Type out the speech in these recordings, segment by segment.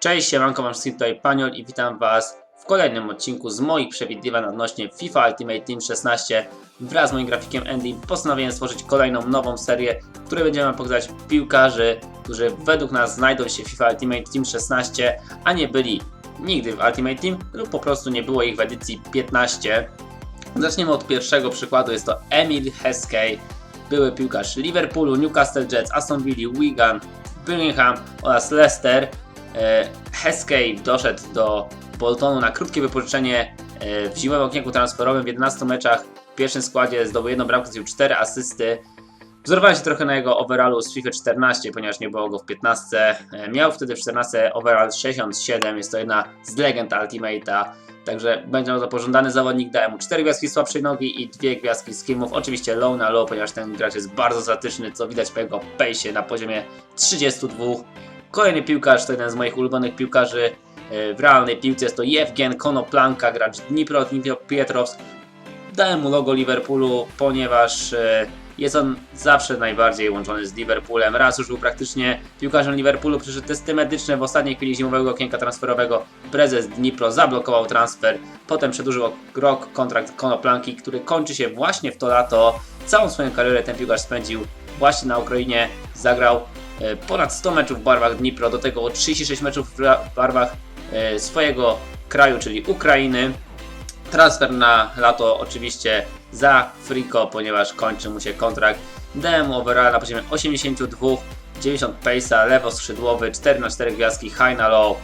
Cześć, siemanko, wam wszystkim tutaj Paniol i witam was w kolejnym odcinku z moich przewidywań odnośnie FIFA Ultimate Team 16. Wraz z moim grafikiem Andy postanowiłem stworzyć kolejną nową serię, w której będziemy pokazać piłkarzy, którzy według nas znajdą się w FIFA Ultimate Team 16, a nie byli nigdy w Ultimate Team lub po prostu nie było ich w edycji 15. Zaczniemy od pierwszego przykładu, jest to Emil Heskey, były piłkarz Liverpoolu, Newcastle Jets, Aston Villa, Wigan, Birmingham oraz Leicester. E, Heskey doszedł do Boltonu na krótkie wypożyczenie e, w zimowym okienku transferowym w 11 meczach. W pierwszym składzie zdobył jedną bramkę, zrobił 4 asysty. Wzorowałem się trochę na jego overallu z FIFA 14, ponieważ nie było go w 15. E, Miał wtedy w 14 overall 67, jest to jedna z legend Ultimate'a. Także będzie to pożądany zawodnik, dałem mu 4 gwiazdki słabszej nogi i 2 gwiazdki skillmów. Oczywiście low na low, ponieważ ten gracz jest bardzo zatyczny, co widać po jego pace na poziomie 32. Kolejny piłkarz to jeden z moich ulubionych piłkarzy e, w realnej piłce, jest to Jewgen Konoplanka, gracz Dnipro, Dnipro Pietrowsk. Dałem mu logo Liverpoolu, ponieważ e, jest on zawsze najbardziej łączony z Liverpoolem. Raz już był praktycznie piłkarzem Liverpoolu, przyszedł testy medyczne w ostatniej chwili zimowego okienka transferowego. Prezes Dnipro zablokował transfer, potem przedłużył rok kontrakt Konoplanki, który kończy się właśnie w to lato. Całą swoją karierę ten piłkarz spędził właśnie na Ukrainie, zagrał ponad 100 meczów w barwach Dnipro, do tego 36 meczów w barwach e, swojego kraju, czyli Ukrainy. Transfer na lato oczywiście za Frico, ponieważ kończy mu się kontrakt. DM overall na poziomie 82, 90 pace'a, lewo skrzydłowy, 4 na 4 gwiazdki, high na low,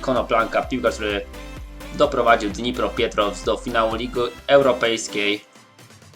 Konoplanka, piłkarz, który doprowadził Dnipro Pietrows do finału Ligi Europejskiej.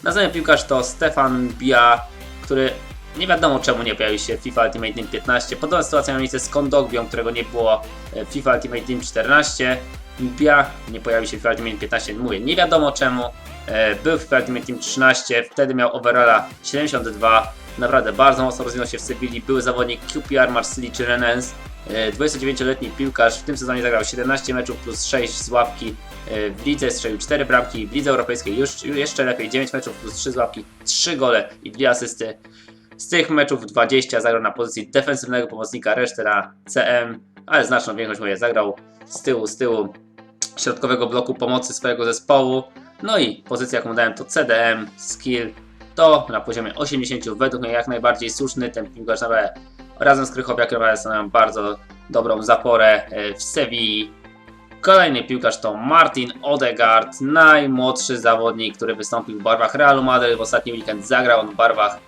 Następny piłkarz to Stefan Bia, który nie wiadomo czemu nie pojawił się FIFA Ultimate Team 15. Podobna sytuacja miała miejsce z Kondogbią, którego nie było w FIFA Ultimate Team 14. Bia nie pojawił się w FIFA Ultimate Team 15, mówię, nie wiadomo czemu. E, Był w FIFA Ultimate Team 13, wtedy miał overalla 72. Naprawdę bardzo mocno rozwinął się w Sewilli. Były zawodnik QPR Marsylii czy Rennes. E, 29-letni piłkarz w tym sezonie zagrał 17 meczów plus 6 z ławki. E, W lidze strzelił 4 bramki, w lidze europejskiej już jeszcze lepiej 9 meczów plus 3 z ławki, 3 gole i 2 asysty. Z tych meczów 20 zagrał na pozycji defensywnego pomocnika, resztę na CM, ale znaczną większość mówię, zagrał z tyłu, z tyłu środkowego bloku pomocy swojego zespołu. No i pozycja, jaką dałem, to CDM, skill, to na poziomie 80, według mnie jak najbardziej słuszny. Ten piłkarz naprawdę razem z Krychowiakiem stanowią bardzo dobrą zaporę e, w Sewilli. Kolejny piłkarz to Martin Odegaard, najmłodszy zawodnik, który wystąpił w barwach Realu Madryt. W ostatni weekend zagrał on w barwach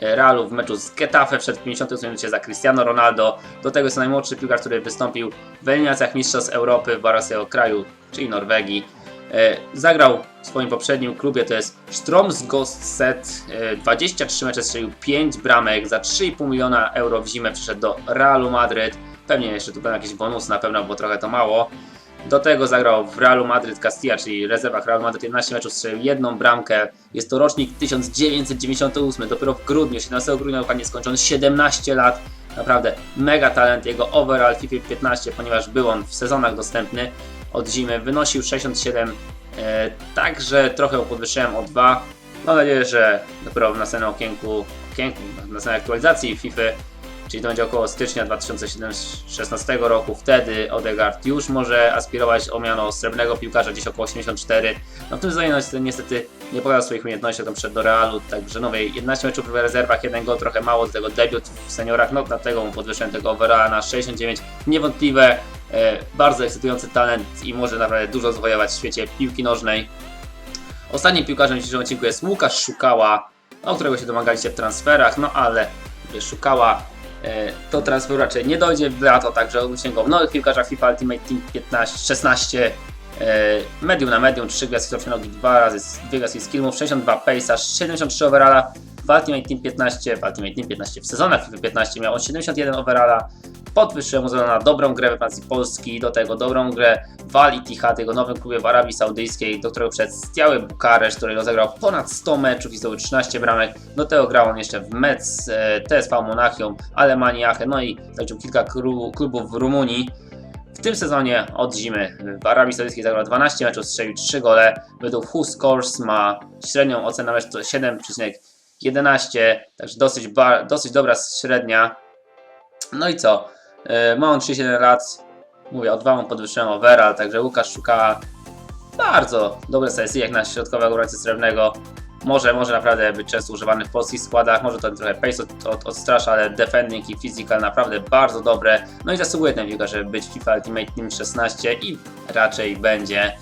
Realu w meczu z Getafe przed 58 minucie za Cristiano Ronaldo. Do tego jest najmłodszy piłkarz, który wystąpił w eliminacjach Mistrzostw Europy w barwach swojego kraju, czyli Norwegii. E, Zagrał w swoim poprzednim klubie, to jest Stromsgodset, e, 23 mecze strzelił 5 bramek, za 3,5 miliona euro w zimę przyszedł do Realu Madryt. Pewnie jeszcze tu będą jakieś bonusy na pewno, bo trochę to mało. Do tego zagrał w Realu Madryt Castilla, czyli rezerwach Realu Madryt 11 meczów, strzelił jedną bramkę. Jest to rocznik 1998, dopiero w grudniu, 17 grudnia dokładnie skończony, 17 lat. Naprawdę mega talent, jego overall FIFA 15, ponieważ był on w sezonach dostępny od zimy, wynosił 67, e, także trochę podwyższyłem o 2. Mam nadzieję, że dopiero w następnym okienku, okienku w następnej aktualizacji FIFA czyli to będzie około stycznia 2016 roku. Wtedy Odegaard już może aspirować o miano srebrnego piłkarza, gdzieś około 84. No w tym sezonie no, niestety nie pokazał swoich umiejętności, tam przed do Realu, także nowej 11 meczów w rezerwach, jeden gol, trochę mało, do tego debiut w seniorach, no dlatego mu podwyższyłem tego overalla na 69. Niewątpliwe, e, bardzo ekscytujący talent i może naprawdę dużo zwojować w świecie piłki nożnej. Ostatnim piłkarzem w dzisiejszym odcinku jest Łukasz Szukała, o którego się domagaliście w transferach, no ale Szukała e, to transfer raczej nie dojdzie w lato, także sięgał nowych piłkarzach FIFA Ultimate Team 15, 16, e, medium na medium, 3 gwiazdki nogi, 2 razy 2 gwiazdki skillmów, 62 pace'a, 73 overalla, w Ultimate Team 15, w Ultimate Team 15 w sezonach FIFA 15 miał on 71 overalla, podwyższyłem mu na dobrą grę we Francji Polski, do tego dobrą grę w Al Ittihad, jego nowym klubie w Arabii Saudyjskiej, do którego przed Stiały Bukareszt, który rozegrał ponad 100 meczów i zdobył 13 bramek. Do tego grał on jeszcze w Metz, e, TSV Monachium, Alemanii no i zaliczył kilka klubów w Rumunii. W tym sezonie od zimy w Arabii Saudyjskiej zagrał 12 meczów, strzelił 3 gole. Według Who Scores ma średnią ocenę na mecz to 7,11, także dosyć, dosyć dobra średnia. No i co? E, Ma on 37 lat, Mówię, o dwa mu podwyższyłem overall, także Łukasz szuka bardzo dobre sesje jak na środkowego obrońcę srebrnego. Może, może naprawdę być często używany w polskich składach, może to trochę pace od, od, odstrasza, ale defending i physical naprawdę bardzo dobre. No i zasługuje ten piłkarz, żeby być FIFA Ultimate Team 16 i raczej będzie.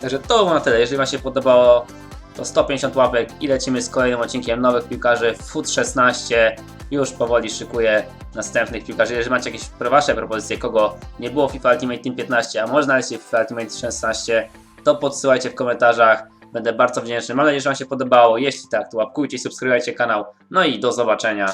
Także to było na tyle. Jeżeli Wam się podobało, to 150 łapek i lecimy z kolejnym odcinkiem nowych piłkarzy FUT 16. Już powoli szykuję następnych piłkarzy. Jeżeli macie jakieś Wasze propozycje, kogo nie było w FIFA Ultimate Team 15, a może znaleźć się w FIFA Ultimate 16, to podsyłajcie w komentarzach. Będę bardzo wdzięczny. Mam nadzieję, że Wam się podobało. Jeśli tak, to łapkujcie i subskrybujcie kanał. No i do zobaczenia.